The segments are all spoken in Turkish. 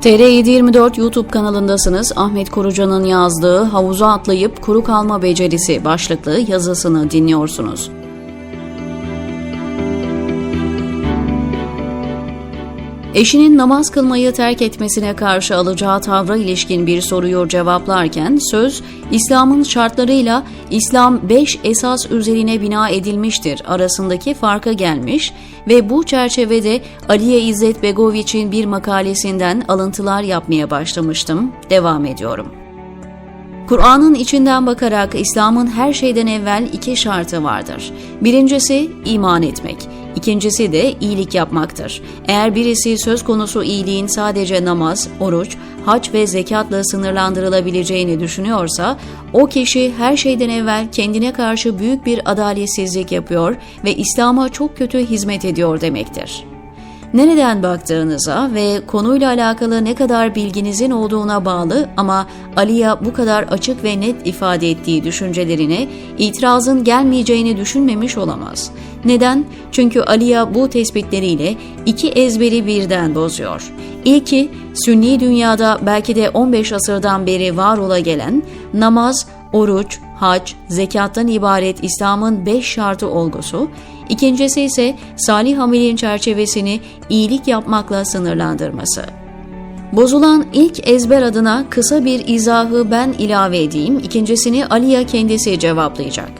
TR724 YouTube kanalındasınız. Ahmet Korucan'ın yazdığı Havuza Atlayıp Kuru Kalma Becerisi başlıklı yazısını dinliyorsunuz. Eşinin namaz kılmayı terk etmesine karşı alacağı tavra ilişkin bir soruyu cevaplarken söz İslam'ın şartlarıyla İslam 5 esas üzerine bina edilmiştir arasındaki farka gelmiş ve bu çerçevede Aliye İzzet Begoviç'in bir makalesinden alıntılar yapmaya başlamıştım. Devam ediyorum. Kur'an'ın içinden bakarak İslam'ın her şeyden evvel iki şartı vardır. Birincisi iman etmek. İkincisi de iyilik yapmaktır. Eğer birisi söz konusu iyiliğin sadece namaz, oruç, hac ve zekatla sınırlandırılabileceğini düşünüyorsa, o kişi her şeyden evvel kendine karşı büyük bir adaletsizlik yapıyor ve İslam'a çok kötü hizmet ediyor demektir. Nereden baktığınıza ve konuyla alakalı ne kadar bilginizin olduğuna bağlı ama Ali'ye bu kadar açık ve net ifade ettiği düşüncelerine itirazın gelmeyeceğini düşünmemiş olamaz. Neden? Çünkü Aliya bu tespitleriyle iki ezberi birden bozuyor. İlki, Sünni dünyada belki de 15 asırdan beri var ola gelen namaz, oruç, hac, zekattan ibaret İslam'ın beş şartı olgusu, ikincisi ise salih amelin çerçevesini iyilik yapmakla sınırlandırması. Bozulan ilk ezber adına kısa bir izahı ben ilave edeyim, ikincisini Aliya kendisi cevaplayacak.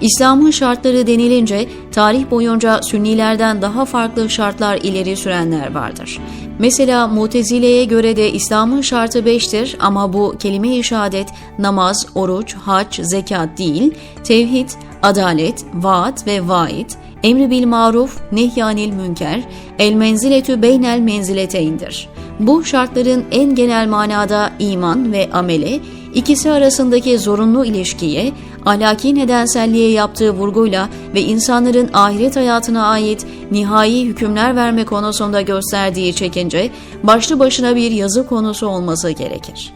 İslam'ın şartları denilince tarih boyunca Sünnilerden daha farklı şartlar ileri sürenler vardır. Mesela Mutezile'ye göre de İslam'ın şartı beştir ama bu kelime-i şehadet, namaz, oruç, hac, zekat değil, tevhid, adalet, vaat ve vaid, emri bil maruf, nehyanil münker, el menziletü beynel menzileteindir. Bu şartların en genel manada iman ve amele, ikisi arasındaki zorunlu ilişkiye, ahlaki nedenselliğe yaptığı vurguyla ve insanların ahiret hayatına ait nihai hükümler verme konusunda gösterdiği çekince başlı başına bir yazı konusu olması gerekir.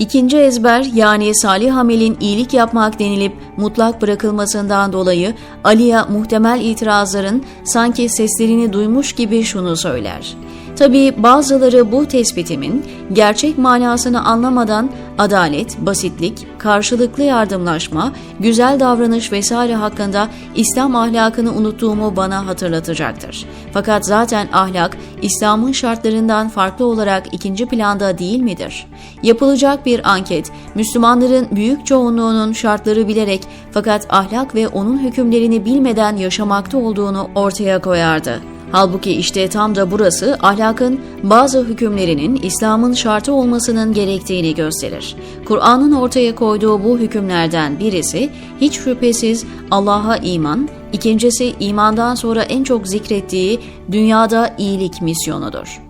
İkinci ezber yani salih amelin iyilik yapmak denilip mutlak bırakılmasından dolayı Ali'ye muhtemel itirazların sanki seslerini duymuş gibi şunu söyler. Tabi bazıları bu tespitimin gerçek manasını anlamadan adalet, basitlik, karşılıklı yardımlaşma, güzel davranış vesaire hakkında İslam ahlakını unuttuğumu bana hatırlatacaktır. Fakat zaten ahlak İslam'ın şartlarından farklı olarak ikinci planda değil midir? Yapılacak bir anket, Müslümanların büyük çoğunluğunun şartları bilerek fakat ahlak ve onun hükümlerini bilmeden yaşamakta olduğunu ortaya koyardı. Halbuki işte tam da burası ahlakın bazı hükümlerinin İslam'ın şartı olmasının gerektiğini gösterir. Kur'an'ın ortaya koyduğu bu hükümlerden birisi hiç şüphesiz Allah'a iman, ikincisi imandan sonra en çok zikrettiği dünyada iyilik misyonudur.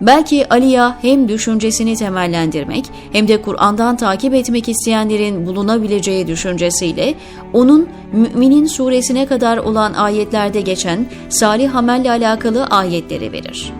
Belki Aliya hem düşüncesini temellendirmek hem de Kur'an'dan takip etmek isteyenlerin bulunabileceği düşüncesiyle onun Müminin suresine kadar olan ayetlerde geçen salih amelle alakalı ayetleri verir.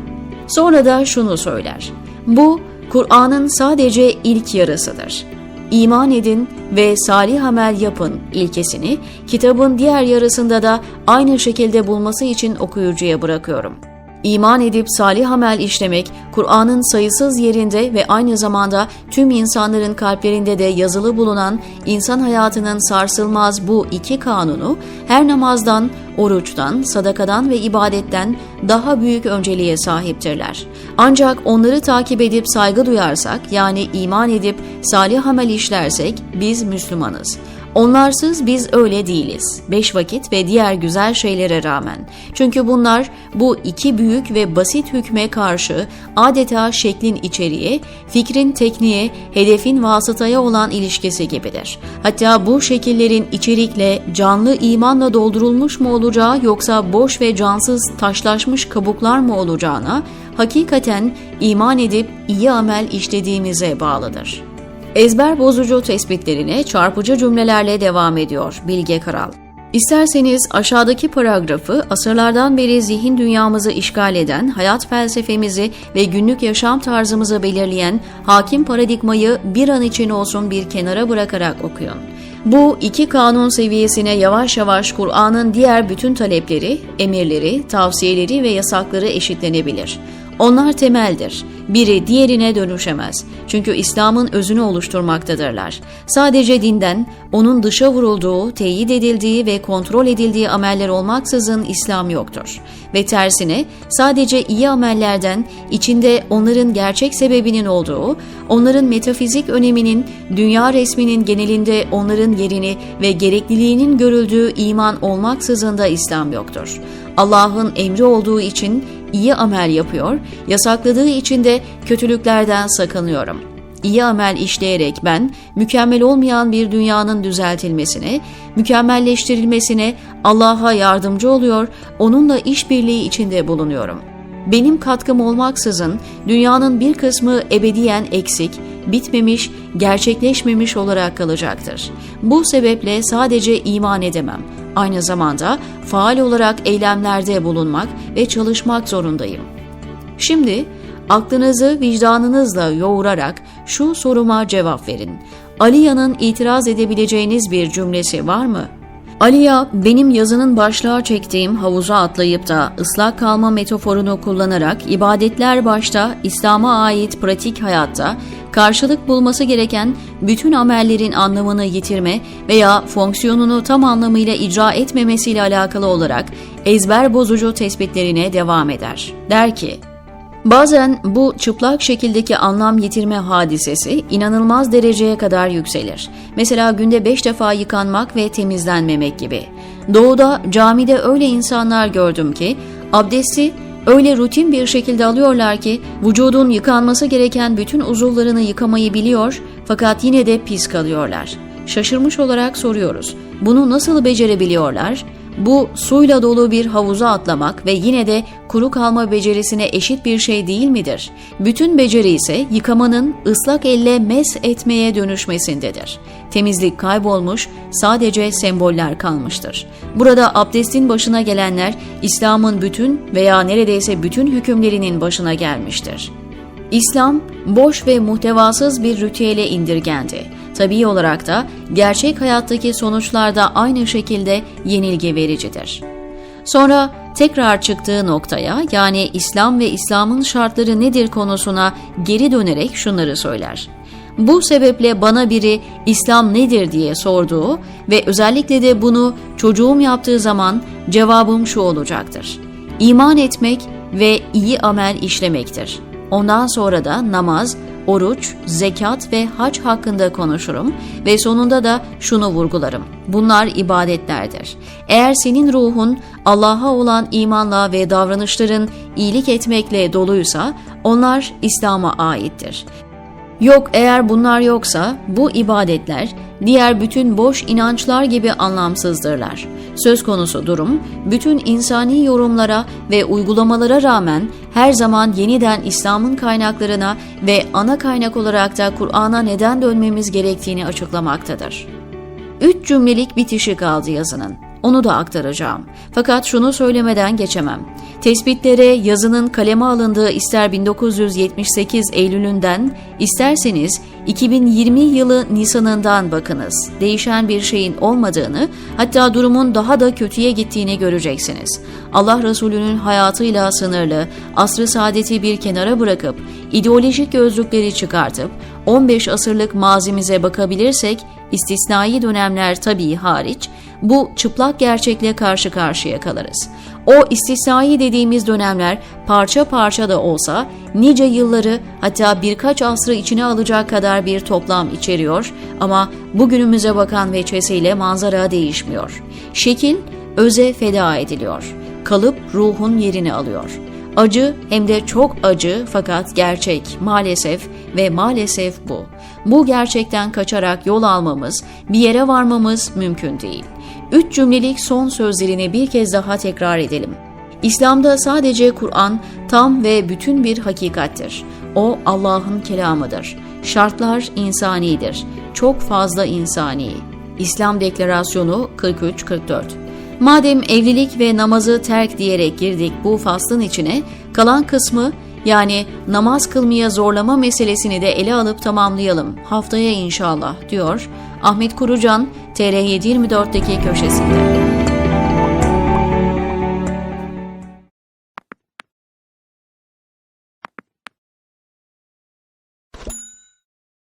Sonra da şunu söyler. Bu Kur'an'ın sadece ilk yarısıdır. İman edin ve salih amel yapın ilkesini kitabın diğer yarısında da aynı şekilde bulması için okuyucuya bırakıyorum.'' İman edip salih amel işlemek, Kur'an'ın sayısız yerinde ve aynı zamanda tüm insanların kalplerinde de yazılı bulunan insan hayatının sarsılmaz bu iki kanunu her namazdan, oruçtan, sadakadan ve ibadetten daha büyük önceliğe sahiptirler. Ancak onları takip edip saygı duyarsak yani iman edip salih amel işlersek biz Müslümanız. Onlarsız biz öyle değiliz. Beş vakit ve diğer güzel şeylere rağmen. Çünkü bunlar bu iki büyük ve basit hükme karşı adeta şeklin içeriği, fikrin tekniğe, hedefin vasıtaya olan ilişkisi gibidir. Hatta bu şekillerin içerikle canlı imanla doldurulmuş mu olacağı yoksa boş ve cansız taşlaşmış kabuklar mı olacağına hakikaten iman edip iyi amel işlediğimize bağlıdır. Ezber bozucu tespitlerine çarpıcı cümlelerle devam ediyor Bilge Karal. İsterseniz aşağıdaki paragrafı asırlardan beri zihin dünyamızı işgal eden, hayat felsefemizi ve günlük yaşam tarzımızı belirleyen hakim paradigmayı bir an için olsun bir kenara bırakarak okuyun. Bu iki kanun seviyesine yavaş yavaş Kur'an'ın diğer bütün talepleri, emirleri, tavsiyeleri ve yasakları eşitlenebilir. Onlar temeldir. Biri diğerine dönüşemez. Çünkü İslam'ın özünü oluşturmaktadırlar. Sadece dinden, onun dışa vurulduğu, teyit edildiği ve kontrol edildiği ameller olmaksızın İslam yoktur. Ve tersine sadece iyi amellerden, içinde onların gerçek sebebinin olduğu, onların metafizik öneminin, dünya resminin genelinde onların yerini ve gerekliliğinin görüldüğü iman olmaksızın da İslam yoktur. Allah'ın emri olduğu için iyi amel yapıyor, yasakladığı için de kötülüklerden sakınıyorum. İyi amel işleyerek ben mükemmel olmayan bir dünyanın düzeltilmesine, mükemmelleştirilmesine Allah'a yardımcı oluyor, onunla işbirliği içinde bulunuyorum. Benim katkım olmaksızın dünyanın bir kısmı ebediyen eksik, bitmemiş, gerçekleşmemiş olarak kalacaktır. Bu sebeple sadece iman edemem. Aynı zamanda faal olarak eylemlerde bulunmak ve çalışmak zorundayım. Şimdi aklınızı vicdanınızla yoğurarak şu soruma cevap verin. Aliya'nın itiraz edebileceğiniz bir cümlesi var mı? Aliya, benim yazının başlığa çektiğim havuza atlayıp da ıslak kalma metaforunu kullanarak ibadetler başta İslam'a ait pratik hayatta karşılık bulması gereken bütün amellerin anlamını yitirme veya fonksiyonunu tam anlamıyla icra etmemesiyle alakalı olarak ezber bozucu tespitlerine devam eder. Der ki, Bazen bu çıplak şekildeki anlam yitirme hadisesi inanılmaz dereceye kadar yükselir. Mesela günde beş defa yıkanmak ve temizlenmemek gibi. Doğuda camide öyle insanlar gördüm ki abdesti öyle rutin bir şekilde alıyorlar ki vücudun yıkanması gereken bütün uzuvlarını yıkamayı biliyor fakat yine de pis kalıyorlar. Şaşırmış olarak soruyoruz. Bunu nasıl becerebiliyorlar? Bu suyla dolu bir havuza atlamak ve yine de kuru kalma becerisine eşit bir şey değil midir? Bütün beceri ise yıkamanın ıslak elle mes etmeye dönüşmesindedir. Temizlik kaybolmuş, sadece semboller kalmıştır. Burada abdestin başına gelenler İslam'ın bütün veya neredeyse bütün hükümlerinin başına gelmiştir. İslam boş ve muhtevasız bir ritüele indirgendi. Tabii olarak da gerçek hayattaki sonuçlarda aynı şekilde yenilgi vericidir. Sonra tekrar çıktığı noktaya yani İslam ve İslam'ın şartları nedir konusuna geri dönerek şunları söyler. Bu sebeple bana biri İslam nedir diye sorduğu ve özellikle de bunu çocuğum yaptığı zaman cevabım şu olacaktır. İman etmek ve iyi amel işlemektir. Ondan sonra da namaz, oruç, zekat ve hac hakkında konuşurum ve sonunda da şunu vurgularım. Bunlar ibadetlerdir. Eğer senin ruhun Allah'a olan imanla ve davranışların iyilik etmekle doluysa onlar İslam'a aittir. Yok eğer bunlar yoksa bu ibadetler diğer bütün boş inançlar gibi anlamsızdırlar. Söz konusu durum bütün insani yorumlara ve uygulamalara rağmen her zaman yeniden İslam'ın kaynaklarına ve ana kaynak olarak da Kur'an'a neden dönmemiz gerektiğini açıklamaktadır. Üç cümlelik bitişi kaldı yazının. Onu da aktaracağım. Fakat şunu söylemeden geçemem. Tespitlere yazının kaleme alındığı ister 1978 Eylül'ünden, isterseniz 2020 yılı Nisan'ından bakınız. Değişen bir şeyin olmadığını, hatta durumun daha da kötüye gittiğini göreceksiniz. Allah Resulü'nün hayatıyla sınırlı, asrı saadeti bir kenara bırakıp, ideolojik gözlükleri çıkartıp, 15 asırlık mazimize bakabilirsek, istisnai dönemler tabii hariç, bu çıplak gerçekle karşı karşıya kalırız. O istisnai dediğimiz dönemler parça parça da olsa nice yılları hatta birkaç asrı içine alacak kadar bir toplam içeriyor ama bugünümüze bakan veçesiyle manzara değişmiyor. Şekil öze feda ediliyor. Kalıp ruhun yerini alıyor. Acı hem de çok acı fakat gerçek maalesef ve maalesef bu. Bu gerçekten kaçarak yol almamız, bir yere varmamız mümkün değil. Üç cümlelik son sözlerini bir kez daha tekrar edelim. İslam'da sadece Kur'an tam ve bütün bir hakikattir. O Allah'ın kelamıdır. Şartlar insanidir. Çok fazla insani. İslam Deklarasyonu 43-44 Madem evlilik ve namazı terk diyerek girdik bu faslın içine, kalan kısmı yani namaz kılmaya zorlama meselesini de ele alıp tamamlayalım haftaya inşallah diyor Ahmet Kurucan TR724'deki köşesinde.